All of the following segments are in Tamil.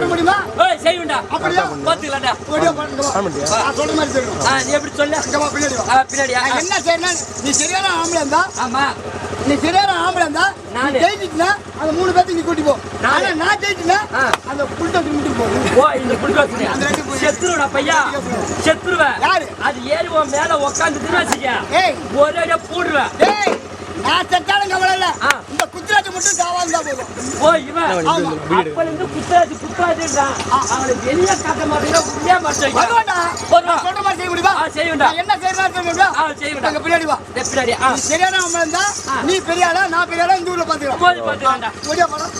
பண்ண முடியுமா? ஏய் செய்யுண்டா அப்படியா? பாத்துக்கலாம்டா. ஓடியா பண்ணுங்க. நான் சொல்ற மாதிரி செய்யணும். ஆ, நீ எப்படி சொல்லு? இங்க வா. பின்னாடி வா. நான் என்ன செய்யணும் நீ சரியான ஆம்பளை இருந்தா ஆமா. நீ சரியான ஆம்பளை இருந்தா நானு. ஜெயிச்சிட்டுனா அந்த மூணு பேத்துக்கு நீ கூட்டி போ. நானு. நான் ஜெயிச்சுனா ஆ. அந்த புல்டோக்கு முட்டு போ. ஓ இந்த புல்டோசர் அந்த ரெண்டு புல். செத்துருடா பையா. செத்துருவேன். யாரு? அது ஏறி உன் மேல உட்காந்து வச்சுக்க. ஏய். ஒரே போடுவேன். ஏய். நான் செத்தாலும் கவலை இல்ல. இந்த குத்துராஜ் மட்டும் காவாந்தா போதும். ஓ இவன். அப்பல இருந்து? குத்தாது குத்தாதுன்றான் அவனை வெளியே காட்ட மாட்டேங்க உள்ளே மாட்டேங்க. நான் சொல்ற மாதிரி செய்ய முடியுமா? என்ன செய்யணும் தெரியுமா ஆ செய்வேன்டா. அங்க பின்னாடி வா. பின்னாடி சரியான இருந்தா. நீ பெரிய ஆளா நான் பெரிய ஆளா இந்த ஊர்ல பாத்துக்கலாம் போது பாத்துக்கலாம்டா ஓடியா போலாம்.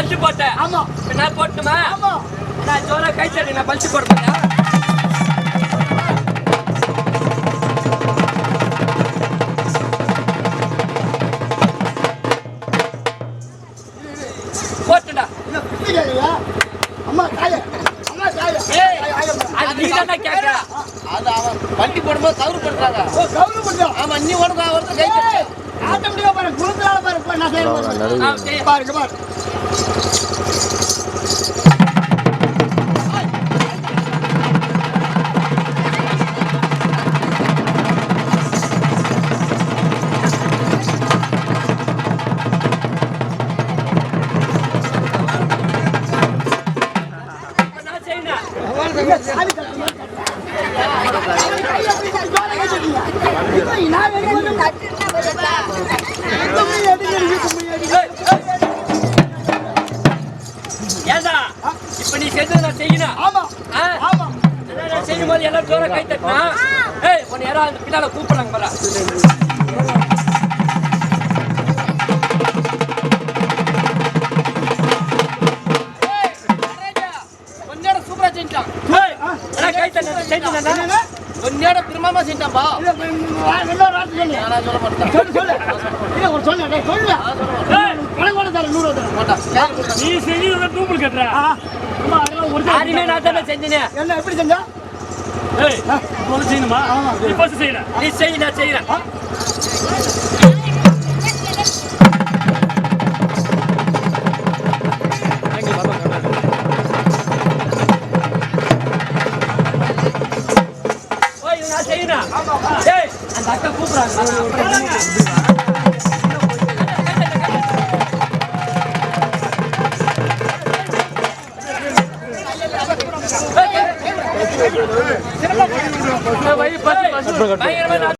இப்ப நீ பல்ட்டு போட்ட ஆமா நான் போட்டுமா ஆமா. நான் ஜோரா கை தட்டி நான் பல்ட்டு போட மாட்டேன் போட்டுடா? அம்மா தாயே அம்மா தாயே ஏய் அது நீ தானே கேட்கற அது அவன் வண்டி போடும்போது தவறு பண்றாங்க ஓ கவுரு பண்றோம் ஆமா நீ உனக்கு ஒருத்தர் கை தட்டு. ஆட்டோமேட்டிக்கா பாரு குளத்தால பாரு இப்ப நான் செய்யற பாரு ஆ, சரி. பாருங்க ஏண்டா? இப்ப நீ செஞ்சதை நான் செய்யணும் ஆமா? ஆமா. செய்யும் போது எல்லாரும் ஜோரா கை தட்டினா? ஏய் உன்னை யாரோ அந்த பின்னால கூப்பிடுறாங்க பாரு செஞ்சான். பிரமாமா செஞ்சான்பா சொல்ல மாட்டேன் சொல்லு, சொல்லு. இல்ல, ஒரு சொல்லு, டேய், சொல்லு. பணம் கூட தரேன், நூறு தரேன். நீ செஞ்சு டூபிள் கட்டுற. யாருமே நான் தானே செஞ்சேன். என்ன எப்படி செஞ்சா? ஏய், செய்யணுமா? நீ first செய்யல நீ செய் நான் செய்யறேன். செய்யணும். ஏய், அந்த அக்கா கூப்பிடுறாங்க. பயங்கரமா